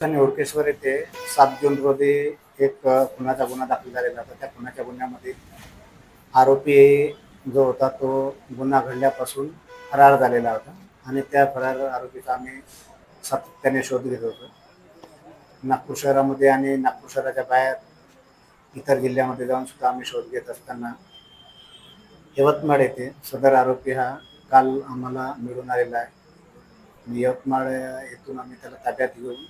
निवडकेश्वर येथे सात जून रोजी एक खुनाचा गुन्हा दाखल झालेला होता. त्या खुनाच्या गुन्ह्यामध्ये आरोपी जो होता तो गुन्हा घडल्यापासून फरार झालेला होता आणि त्या फरार आरोपीचा आम्ही सातत्याने शोध घेत होतो. नागपूर शहरामध्ये आणि नागपूर शहराच्या बाहेर इतर जिल्ह्यामध्ये जाऊन सुद्धा आम्ही शोध घेत असताना यवतमाळ येथे सदर आरोपी हा काल आम्हाला मिळून आलेला आहे. यवतमाळ येथून आम्ही त्याला ताब्यात घेऊन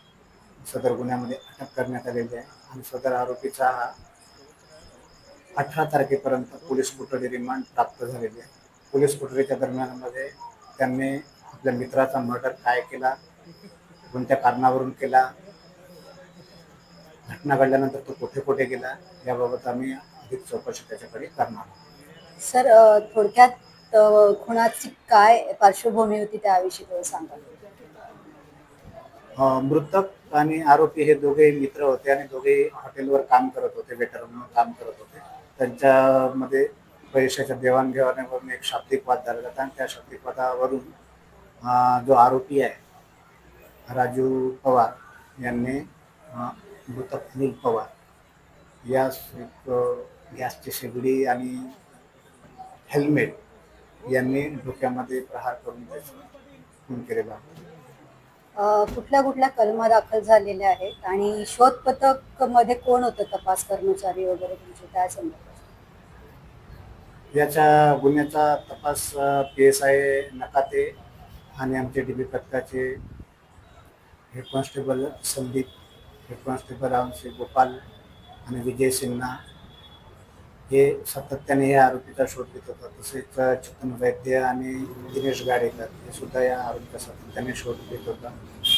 सदर गुन्ह्यामध्ये अटक करण्यात आलेली आहे आणि सदर आरोपीचा हा अठरा तारखेपर्यंत पोलीस कोठडी रिमांड प्राप्त झालेली आहे पोलीस कोठडीच्या दरम्यानमध्ये त्यांनी आपल्या मित्राचा मर्डर काय केला कोणत्या कारणावरून केला घटना घडल्यानंतर तो कुठे कुठे गेला याबाबत आम्ही अधिक चौकशी त्याच्याकडे करणार. सर थोडक्यात खुणाची काय पार्श्वभूमी होती त्याविषयी सांगा मृतक आणि आरोपी हे दोघेही मित्र होते आणि दोघेही हॉटेलवर काम करत होते वेटर म्हणून काम करत होते. त्यांच्यामध्ये पैशाच्या देवाणघेवाणीवरून एक शाब्दिक वाद झालेला होता आणि त्या शाब्दिक वादावरून जो आरोपी आहे राजू पवार यांनी मृत मृतक अनिल पवार या एक गॅसची शेगडी आणि हेल्मेट यांनी डोक्यामध्ये प्रहार करून त्याचा खून केलेला कुठल्या कुठल्या कलमा दाखल झालेल्या आहेत आणि शोध पथकमध्ये कोण होतं तपास कर्मचारी वगैरे तुमचे? काय संदर्भात याच्या गुन्ह्याचा तपास पी एस आय नकाते आणि आमचे डी बी पथकाचे head constable Sandeep head constable आमचे गोपाल आणि विजय सिन्हा हे सातत्याने या आरोपीचा शोध घेत होता. तसेच चेतन वैद्य आणि दिनेश गाडेकर हे सुद्धा या आरोपीचा सातत्याने शोध घेत होता.